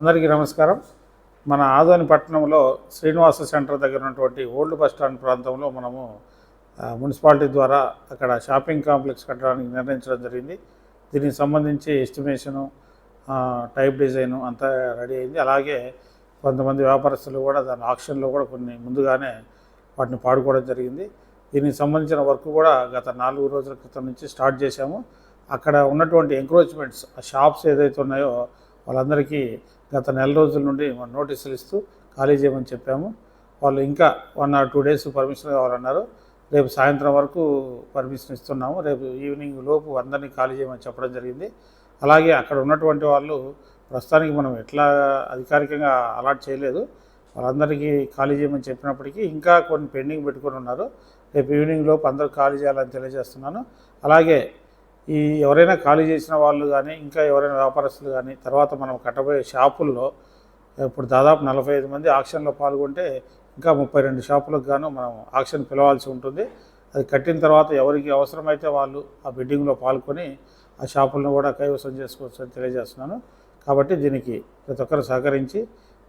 అందరికీ నమస్కారం. మన ఆదోని పట్టణంలో శ్రీనివాస సెంటర్ దగ్గర ఉన్నటువంటి ఓల్డ్ బస్ స్టాండ్ ప్రాంతంలో మనము మున్సిపాలిటీ ద్వారా అక్కడ షాపింగ్ కాంప్లెక్స్ కట్టడానికి నిర్ణయించడం జరిగింది. దీనికి సంబంధించి ఎస్టిమేషను టైప్ డిజైను అంతా రెడీ అయింది. అలాగే కొంతమంది వ్యాపారస్తులు కూడా దాని ఆక్షన్లో కూడా కొన్ని ముందుగానే వాటిని పాడుకోవడం జరిగింది. దీనికి సంబంధించిన వర్క్ కూడా గత నాలుగు రోజుల క్రితం నుంచి స్టార్ట్ చేశాము. అక్కడ ఉన్నటువంటి ఎంక్రోచ్మెంట్స్ ఆ షాప్స్ ఏదైతే ఉన్నాయో వాళ్ళందరికీ గత నెల రోజుల నుండి మనం నోటీసులు ఇస్తూ ఖాళీ చేయమని చెప్పాము. వాళ్ళు ఇంకా one or two days permission కావాలన్నారు. రేపు సాయంత్రం వరకు పర్మిషన్ ఇస్తున్నాము. రేపు ఈవినింగ్ లోపు అందరినీ ఖాళీ చేయమని చెప్పడం జరిగింది. అలాగే అక్కడ ఉన్నటువంటి వాళ్ళు ప్రస్తుతానికి మనం ఎట్లా అధికారికంగా అలాట్ చేయలేదు. వాళ్ళందరికీ ఖాళీ చేయమని చెప్పినప్పటికీ ఇంకా కొన్ని పెండింగ్ పెట్టుకొని ఉన్నారు. రేపు ఈవినింగ్ లోపు అందరూ ఖాళీ చేయాలని తెలియజేస్తున్నాను. అలాగే ఈ ఎవరైనా ఖాళీ చేసిన వాళ్ళు కానీ ఇంకా ఎవరైనా వ్యాపారస్తులు కానీ తర్వాత మనం కట్టబోయే షాపుల్లో ఇప్పుడు దాదాపు నలభై ఐదు మంది ఆక్షన్లో పాల్గొంటే ఇంకా ముప్పై రెండు షాపులకు గాను మనం ఆక్షన్ పిలవాల్సి ఉంటుంది. అది కట్టిన తర్వాత ఎవరికి అవసరమైతే వాళ్ళు ఆ బిడ్డింగ్లో పాల్గొని ఆ షాపులను కూడా కైవసం చేసుకోవచ్చు అని తెలియజేస్తున్నాను. కాబట్టి దీనికి ప్రతి ఒక్కరు సహకరించి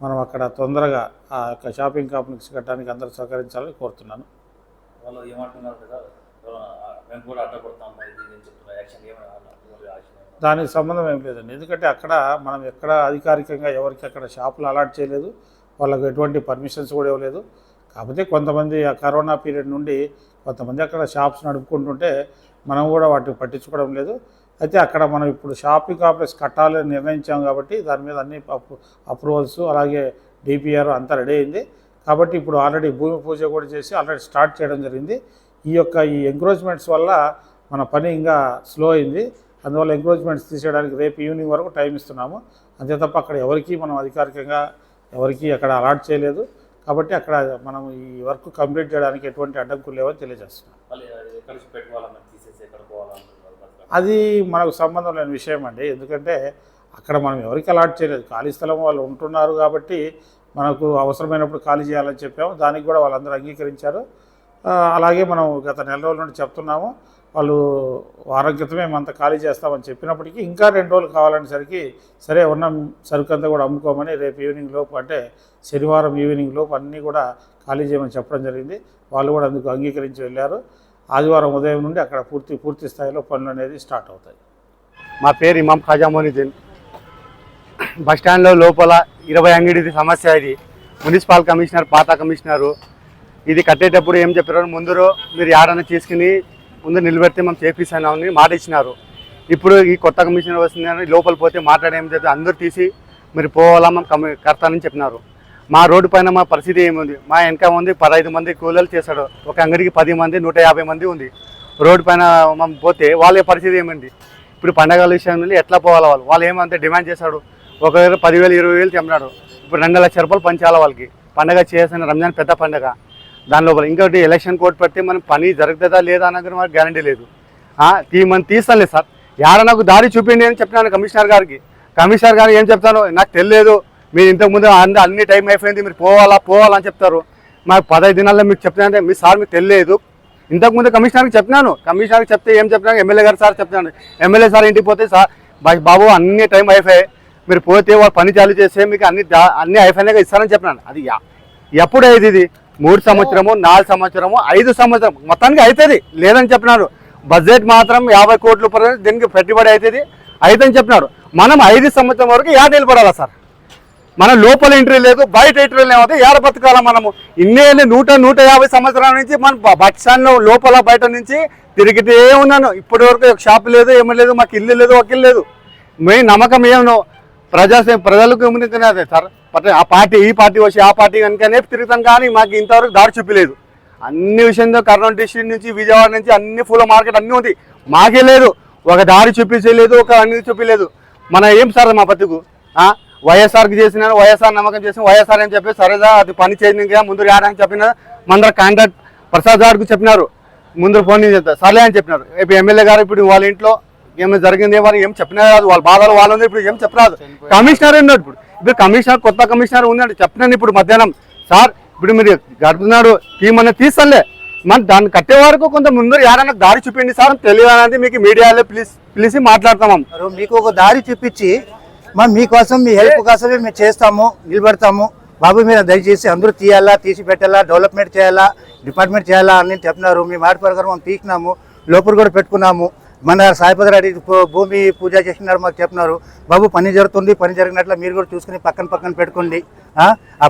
మనం అక్కడ తొందరగా ఆ యొక్క షాపింగ్ కాంప్లెక్స్ కట్టడానికి అందరూ సహకరించాలని కోరుతున్నాను. వాళ్ళు ఏమంటున్నారు మేము కూడా అడ్డపడతాం ఇది యాక్షన్ ఏమైనా దానికి సంబంధం ఏం లేదండి. ఎందుకంటే అక్కడ మనం ఎక్కడ అధికారికంగా ఎవరికి అక్కడ షాపులు అలాట్ చేయలేదు. వాళ్ళకు ఎటువంటి పర్మిషన్స్ కూడా ఇవ్వలేదు. కాకపోతే కొంతమంది ఆ కరోనా పీరియడ్ నుండి కొంతమంది అక్కడ షాప్స్ నడుపుకుంటుంటే మనం కూడా వాటిని పట్టించుకోవడం లేదు. అయితే అక్కడ మనం ఇప్పుడు షాపింగ్ కాంప్లెక్స్ కట్టాలని నిర్ణయించాం కాబట్టి దాని మీద అన్ని అప్రూవల్స్ అలాగే డిపిఆర్ అంతా రెడీ అయింది. కాబట్టి ఇప్పుడు ఆల్రెడీ భూమి పూజ కూడా చేసి ఆల్రెడీ స్టార్ట్ చేయడం జరిగింది. ఈ యొక్క ఈ ఎంక్రోచ్మెంట్స్ వల్ల మన పని ఇంకా స్లో అయింది. అందువల్ల ఎంక్రోచ్మెంట్స్ తీసేయడానికి రేపు ఈవినింగ్ వరకు టైం ఇస్తున్నాము. అంతే తప్ప అక్కడ ఎవరికి మనం అధికారికంగా ఎవరికి అక్కడ అలాట్ చేయలేదు. కాబట్టి అక్కడ మనం ఈ వర్క్ కంప్లీట్ చేయడానికి ఎటువంటి అడ్డంకులు లేవని తెలియజేస్తున్నాం. అది మనకు సంబంధం లేని విషయం అండి. ఎందుకంటే అక్కడ మనం ఎవరికి అలాట్ చేయలేదు. ఖాళీ స్థలం వాళ్ళు ఉంటున్నారు కాబట్టి మనకు అవసరమైనప్పుడు ఖాళీ చేయాలని చెప్పాము. దానికి కూడా వాళ్ళందరూ అంగీకరించారు. అలాగే మనం గత నెల రోజుల నుండి చెప్తున్నాము వాళ్ళు వారం క్రితమే అంత ఖాళీ చేస్తామని చెప్పినప్పటికీ ఇంకా రెండు రోజులు కావాలనేసరికి సరే ఉన్న సరుకు అంతా కూడా అమ్ముకోమని రేపు ఈవినింగ్ లోపు అంటే శనివారం ఈవినింగ్ లోపు అన్నీ కూడా ఖాళీ చేయమని చెప్పడం జరిగింది. వాళ్ళు కూడా అందుకు అంగీకరించి వెళ్ళారు. ఆదివారం ఉదయం నుండి అక్కడ పూర్తి పూర్తి స్థాయిలో పనులు అనేది స్టార్ట్ అవుతాయి. మా పేరు ఇమాం ఖాజా మోనిద్దీన్ బస్ స్టాండ్లో లోపల ఇరవై అంగడిది సమస్య ఇది. మున్సిపల్ కమిషనర్ పాత కమిషనరు ఇది కట్టేటప్పుడు ఏం చెప్పారు ముందు మీరు యాడన్నా తీసుకుని ముందు నిలబెడితే మనం చేపిస్తామని మాట ఇచ్చినారు. ఇప్పుడు ఈ కొత్త కమిషనర్ వస్తుందని లోపల పోతే మాట్లాడేం చేస్తే చెప్తే అందరూ తీసి మీరు పోవాలా మనం కమి కడతానని చెప్పినారు. మా రోడ్డు పైన మా పరిస్థితి ఏముంది? మా వెనక ఉంది పదహైదు మంది కూలీలు చేశాడు. ఒక అంగడికి పది మంది నూట యాభై మంది ఉంది. రోడ్డు పైన మనం పోతే వాళ్ళ పరిస్థితి ఏమైంది? ఇప్పుడు పండగల విషయంలో ఎట్లా పోవాలి వాళ్ళు? వాళ్ళు ఏమంతా డిమాండ్ చేశాడు? ఒకవేళ పదివేలు ఇరవై వేలు చెప్పినాడు ఇప్పుడు రెండు లక్ష రూపాయలు పంచాలి వాళ్ళకి. పండగ చేసిన రంజాన్ పెద్ద పండగ. దాని లోపల ఇంకోటి ఎలక్షన్ కోర్టు పెడితే మనం పని జరుగుతుందా లేదా అన్నది మనకు గ్యారంటీ లేదు. తీ మనం తీస్తానులే సార్. యాడ నాకు దారి చూపిండి అని చెప్పినాను కమిషనర్ గారికి. కమిషనర్ గారు ఏం చెప్తాను నాకు తెలియదు. మీరు ఇంతకుముందు అన్ని అన్ని టైం అయిపోయింది మీరు పోవాలా పోవాలా అని చెప్తారు. మాకు పదహైదు దినాల్లో మీకు చెప్తానంటే మీ సార్ మీకు తెలియదు. ఇంతకుముందు కమిషనర్కి చెప్పినాను. కమిషనర్కి చెప్తే ఏం చెప్పినాను? ఎమ్మెల్యే గారు సార్ చెప్తున్నాను ఎమ్మెల్యే సార్ ఇంటికి పోతే సార్ బాబు అన్ని టైం అయిపోయాయి. మీరు పోతే వాళ్ళు పని చాలు చేస్తే మీకు అన్ని అన్ని అయిపోయినాక ఇస్తారని చెప్పినాను. అది యా- ఎప్పుడు అయింది ఇది? మూడు సంవత్సరము నాలుగు సంవత్సరము ఐదు సంవత్సరం మొత్తానికి అవుతుంది లేదని చెప్పినారు. బడ్జెట్ మాత్రం యాభై కోట్ల దీనికి పెట్టుబడి అవుతుంది అవుతుందని చెప్పినారు. మనం ఐదు సంవత్సరం వరకు ఏడ నిలబడాలా సార్? మన లోపల ఎంట్రీ లేదు బయట ఎంట్రీ లేకపోతే ఏడ బతకాల మనము? ఇన్నేళ్ళు నూట నూట యాభై సంవత్సరాల నుంచి మన బ- బస్ లోపల బయట నుంచి తిరిగితే ఉన్నాను. ఇప్పటి వరకు ఒక షాప్ లేదు ఏమీ లేదు మాకు ఇల్లు లేదు ఒక ఇల్లు లేదు. మేము నమ్మకం ఏమో ప్రజా ప్రజలకు ఏమున్నది సార్. ఆ పార్టీ ఈ పార్టీ వచ్చి ఆ పార్టీ కనుకనే తిరుగుతాం కానీ మాకు ఇంతవరకు దారి చూపలేదు. అన్ని విషయంలో కర్నూలు డిస్ట్రిక్ట్ నుంచి విజయవాడ నుంచి అన్ని పూల మార్కెట్ అన్నీ ఉంది. మాకే లేదు. ఒక దారి చూపించలేదు ఒక అన్ని చూపించలేదు. మన ఏం సార్ మా బతుకు? వైఎస్ఆర్కి చేసిన వైఎస్ఆర్ నమ్మకం చేసిన వైఎస్ఆర్ అని చెప్పి సరేదా అది పని చేయడానికి ముందు రావడానికి చెప్పిన మందర కాంట్రాక్ట్ ప్రసాద్ గారికి చెప్పినారు. ముందు ఫోన్ చేస్తారు సర్లే అని చెప్పినారు. ఇప్పుడు ఎమ్మెల్యే గారు ఇప్పుడు వాళ్ళ ఇంట్లో ఏమైనా జరిగింది ఏమని ఏం చెప్పినా కాదు వాళ్ళ బాధలు వాళ్ళు ఉంది ఇప్పుడు ఏం చెప్పరాదు కమిషనర్ ఉన్నాడు ఇప్పుడు. ఇప్పుడు కమిషనర్ కొత్త కమిషనర్ ఉందంటే చెప్పినాను ఇప్పుడు మధ్యాహ్నం సార్ ఇప్పుడు మీరు గడుపుతున్నాడు అనేది తీస్తానులే. మన దాన్ని కట్టే వరకు కొంత ముందు యారన్నా దారి చూపిండి సార్ తెలియదు మీకు మీడియాలో పిలిచి పిలిచి మాట్లాడతాం మీకు ఒక దారి చూపించి మా మీకోసం మీ హెల్ప్ కోసమే మేము చేస్తాము నిలబడతాము. బాబు మీద దయచేసి అందరూ తీయాలా తీసి పెట్టాలా డెవలప్మెంట్ చేయాలా డిపార్ట్మెంట్ చేయాలా అని చెప్పినారు. మీ మాట ప్రకారం మేము తీసినాము లోపల కూడా పెట్టుకున్నాము. మన సాయిపదరాడి భూమి పూజ చేసినారు మాకు చెప్పినారు. బాబు పని జరుగుతుంది పని జరిగినట్లు మీరు కూడా చూసుకుని పక్కన పక్కన పెట్టుకోండి. ఆ?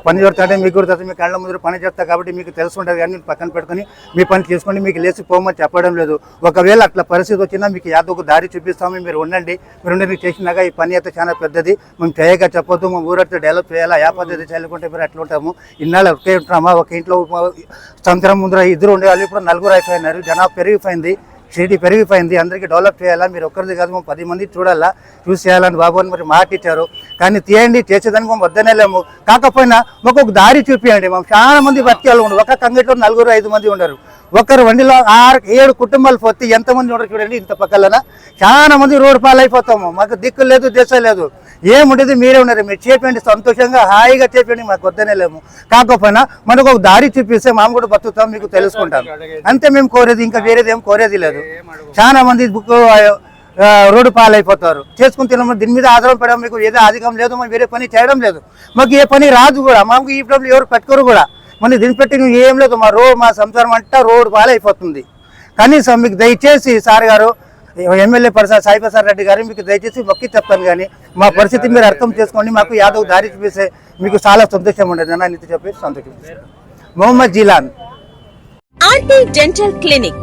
పని జరుగుతుంటే మీకు కూడా తెలుసు మీ కళ్ళ ముందు పని జరుగుతా కాబట్టి మీకు తెలిసి ఉంటుంది కానీ పక్కన పెట్టుకొని మీ పని చేసుకోండి మీకు లేచి పోమని చెప్పడం లేదు. ఒకవేళ అట్లా పరిస్థితి వచ్చినా మీకు యాదో ఒక దారి చూపిస్తాము మీరు ఉండండి. మీరు ఉండి చేసినాక ఈ పని అయితే చాలా పెద్దది. మేము చేయక చెప్పొద్దు మా ఊరైతే డెవలప్ చేయాలా ఏ పద్ధతి చేయాలనుకుంటే మీరు అట్లా ఉంటాము. ఇన్నాళ్ళు ఒకే ఉంటున్నామా ఒక ఇంట్లో సంవత్సరం ముందర ఇద్దరు ఉండేవాళ్ళు ఇప్పుడు నలుగురు అయిపోయినారు జనాభా పెరిగిపోయింది. సిటీ పెరిగిపోయింది. అందరికీ డెవలప్ చేయాలా? మీరు ఒక్కరిది కాదు మేము పది మంది చూడాలా? చూసి చేయాలని బాబు అని మరి మాట ఇచ్చారు. కానీ తీయండి చేసేదానికి మేము వద్దనే లేము కాకపోయినా మాకు ఒక దారి చూపియండి. మేము చాలా మంది బతికేళ్ళు ఉండరు ఒక కంగట్లో నలుగురు ఐదు మంది ఉండరు. ఒకరు వండిలో ఆరు ఏడు కుటుంబాలు పోతే ఎంతమంది ఉండరు చూడండి ఇంత పక్కలన. చాలా మంది రోడ్డు పాలైపోతాము. మాకు దిక్కు లేదు దేశం లేదు. ఏముండేది మీరే ఉన్నారు. మీరు చేపండి సంతోషంగా హాయిగా చేపండి మాకు వద్దనే లేము కాకపోయినా మనకు ఒక దారి చూపిస్తే మేము కూడా బతుకుతాం మీకు తెలుసుకుంటాం. అంతే మేము కోరేది. ఇంకా వేరేది ఏం కోరేది లేదు. చాలా మంది బుక్ రోడ్డు పాలైపోతారు. చేసుకుని తినడం దీని మీద ఆధారం పడడం మీకు ఏదో అధికం లేదు మనం వేరే పని చేయడం లేదు. మాకు ఏ పని రాదు కూడా. మాకు ఈ ప్రాబ్లం ఎవరు పెట్టుకోరు కూడా. మన దీన్ని పెట్టి నువ్వు ఏం లేదు. మా రో మా సంసారం అంతా రోడ్డు పాలైపోతుంది. కనీసం మీకు దయచేసి సార్ గారు ఎమ్మెల్యే ప్రసాద్ సాయి ప్రసాద్ రెడ్డి గారు మీకు దయచేసి మొక్కి చెప్తాను కానీ మా పరిస్థితి మీరు అర్థం చేసుకోండి. మాకు యాదవ్ దారి చూపిస్తే మీకు చాలా సంతోషం ఉండదు. అని నీతో చెప్పి సంతోషం. Mohammed Jeelan. RT dental clinic.